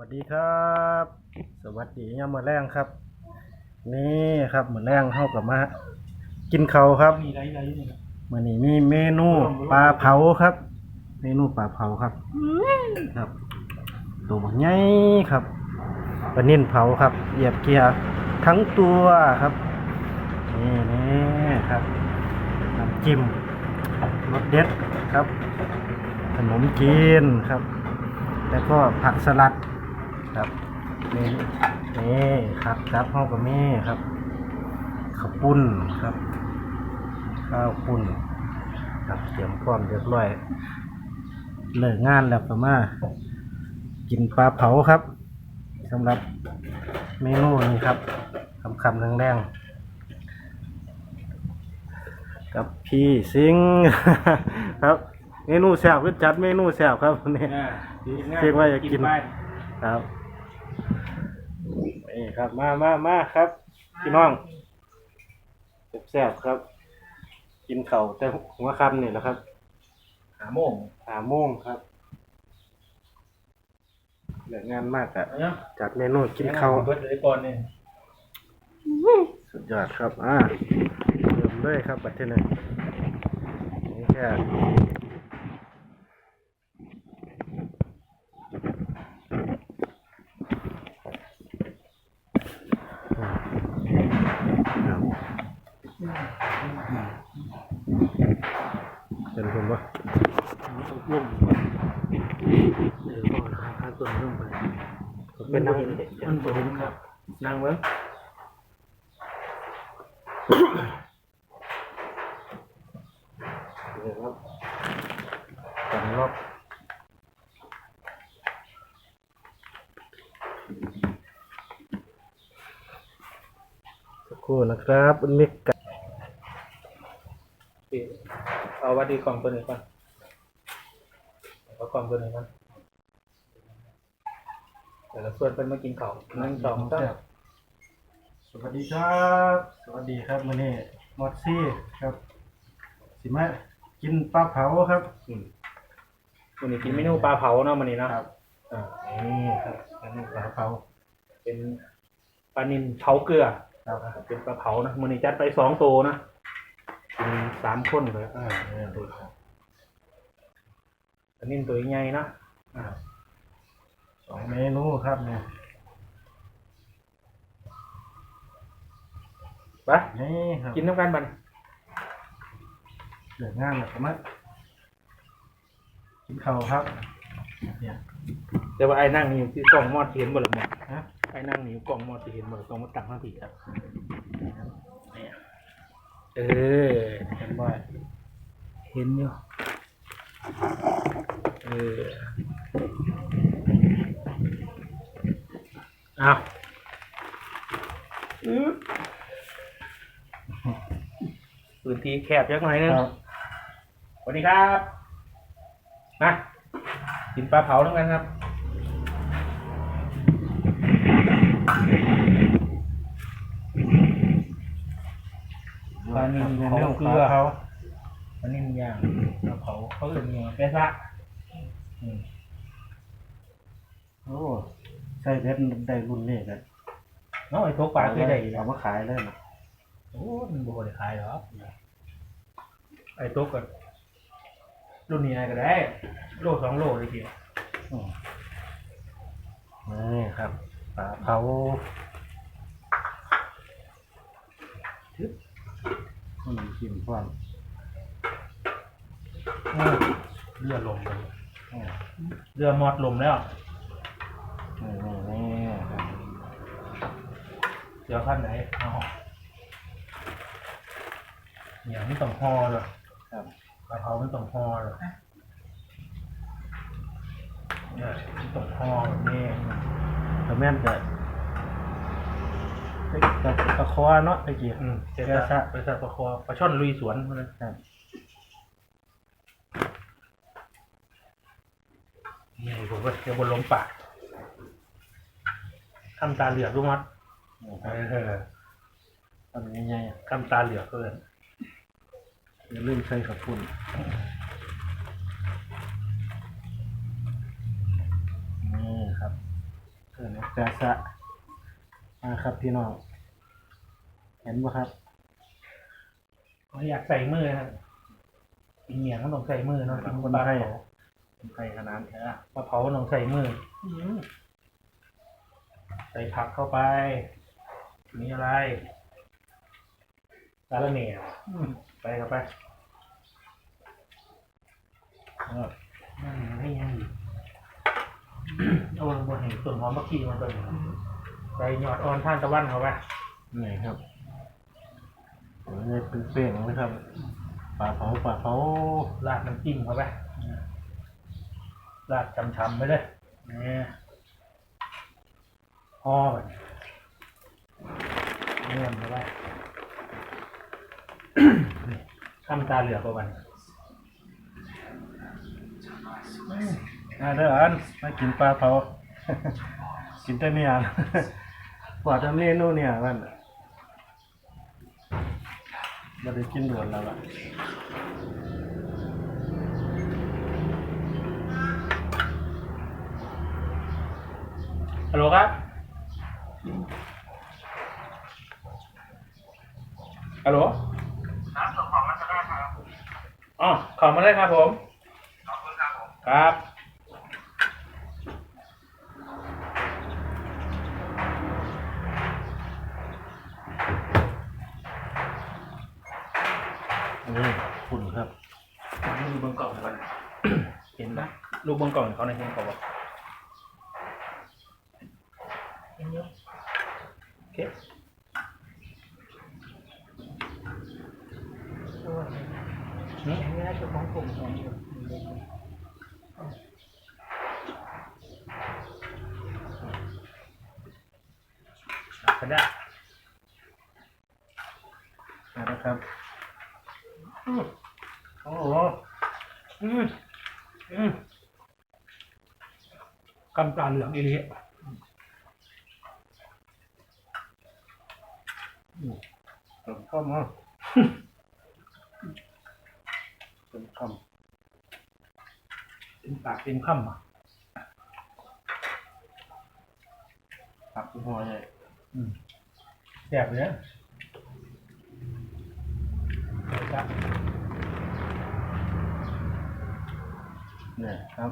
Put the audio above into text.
วัสดีครับ สวัสดียามมื้อแรงครับ นี่ครับมื้อแรงเฮากับมากินข้าวครับมีไรไรอยู่นี่นะมื้อนี้มีเมนูปลาเผาครับ เมนูปลาเผาครับครับตัวบักใหญ่ครับปลานิ่นเผาครับเหยียบเกียร์ทั้งตัวครับนี่นี่ครับน้ำจิ้มรสเด็ดครับ ขนมจีนครับ แล้วก็ผักสลัด ครับนี่นี่ครับครับห้องกับแม่ครับข้าวปุ้นครับ ข้าวปุ้นครับเตรียมพร้อมเรียบร้อยเลิกงานแล้วก็มากินปลาเผาครับสำหรับเมนูนี้ครับคำคำแรงๆกับพี่ซิงครับ เมนูแซ่บคือจัดเมนูแซ่บครับวันนี้อ่าเรียกว่าอยากกินไปครับ นี่ครับ มามามาครับ พี่น้องแซ่บๆครับ กินเข่าวแต่หัวค่ำนี่แหละครับหาโมงหาโมงครับเหลืองานมากอะเอาเนาะจัดเมนูกินข้าวเบิดเลยก่อนเนี่ยสุดยอดครับ อ่าเริ่มเลยครับบัดเทนึงนี่แค่ครับเป็นผมปะ ลุ่มเออก็หาค่าตัวเพิ่มไปเป็นนั่งมันบ่เห็นครับนั่งเบิ้งเลยครับสองรอบสักครู่นะครับอันนี้ไก่เอาวัดดีกล่องตัวนี้ก่อน เอากล่องตัวนี้ก่อนเดี๋ยวเราชวนเพิ่นมากินข้าวหนึ่งสองสามสวัสดีครับ สวัสดีครับมื้อนี้มอดซี่ครับ สิมากินปลาเผาครับวันนี้กินเมนูปลาเผาเนาะวันนี้เนาะครับอ่านี่ครับเมนูปลาเผา เป็นปลานิลเผาเกลือครับอ่าเป็นปลาเผานะวันนี้จัดไปสองตัวนะกินสามคนเลยอ่าเนี่ยดูครับ ปลานิลตัวใหญ่นะอ่าสองเมนูครับเนี่ยไปนี่ครับกินน้ำกันบันเหลืองานแล้วก็มากินข้าวครับ เนี่ยแต่ว่าไอ้นั่งนี่อยู่ที่กล่องมอดที่เห็นหมดเลยหมดฮะไอ้นั่งนี่อยู่กล่องมอดที่เห็นหมดเลยกล่องมอดตังทั้งทีครับเออเห็นบ่อยเห็นอยู่ เออเอาอื้อพื้นที่แคบจักหน่อยนึงครับสวัสดีครับมากินปลาเผาทั้งนั้นครับปลานิลเมเผานูเกเกลืลืออเขาอันนี้มันย่างปลาเผาเขาอื่นยังเปซะอืม โอ้ใส่เพชรได้รุ่นนี้กันเนาะไอ้ทกปลาเคยได้อยู่แล้เอาวมาขายเลยนะโอ้มันโบได้ขายหรอกไอ้ทกก็รุ่นนี้อะไรก็ได้ โลสองโลเลยทีเดียวอืมนี่ครับปลาเผาทึบอืมกินพร้อมอืมเรือลมเลยอืม เรือมอดลมแล้วนี่นี่นี่ครับเรือขั้นไหนเอาเนี่ยไม่ต้องห่อเลยครับปลาเผาไม่ต้องห่อเลยเนี่ยไม่ต้องห่อแบบนี้แต่แม่นจะกับตะคอเนาะตะกี้อืมเจ้าแกซะไปซะปลาคอปลาช่อนลุยสวนมันนะ ครับ นี่ผมก็เดี๋ยวบนลมปากคำตาเหลือกรู้มั้ยนี่คเอรับออันนี้ใหญ่ๆคำตาเหลือกเกินอย่าลืมใส่ขับปุ่นนี่ครับเออนะกาสะมาครับพี่น้องเห็นบ่ครับไม่อยากใส่มือนะกินเหนียงก็ต้องใส่มือเนาะกินคนปลาไทยเผาคน ไทยขนาดแท้ปลาเผาต้องใส่มืออใส่ผักเข้าไปนี่อะไรสาระเน่ไปเข้าไปแล้วนั่นให้ยังอีกเอาลงบนเห็นส่วนหอมมะกี้มันตัวนี้ใส่หยอดอ่อนท่านตะวันเข้าไปนี่ครับโอ้ยเป็นเป้งๆเลยครับปลาเผาปลาเผาราดน้ำจิ้มเข้าไป ราดจำๆไปเลยนี่ห่อไปเนื่อมเข้าไปนี่ทำตาเหลือกวันอ่าเด้ออันมากินปลาเผา กินแต่เนี่ยปอดทำเมนูเนี่ยมันมาได้กินด่วนแล้วล่ะ ฮัลโหลครับ ฮัลโหลครับส่งของมาได้ครับ อ๋อ ของมาได้ครับผม ขอบคุณครับผม ครับนี่ฝุ่นครับลูกเบิ้งกล่องก่อนเห็นปะลูกเบิ้งกล่องเขาในเห็นเขาบอกเห็นเยอะ โอเคนี่อันนี้น่าจะของผมของอยู่ก็ได้นะครับโอ้โหอืมอืมกำปลาเหลืองอีหลี เติมข้าวมาเติมข้าวเป็นปากเป็นคำอะผักหัวใหญ่อืมแสบเลยนะเนี่ยครับ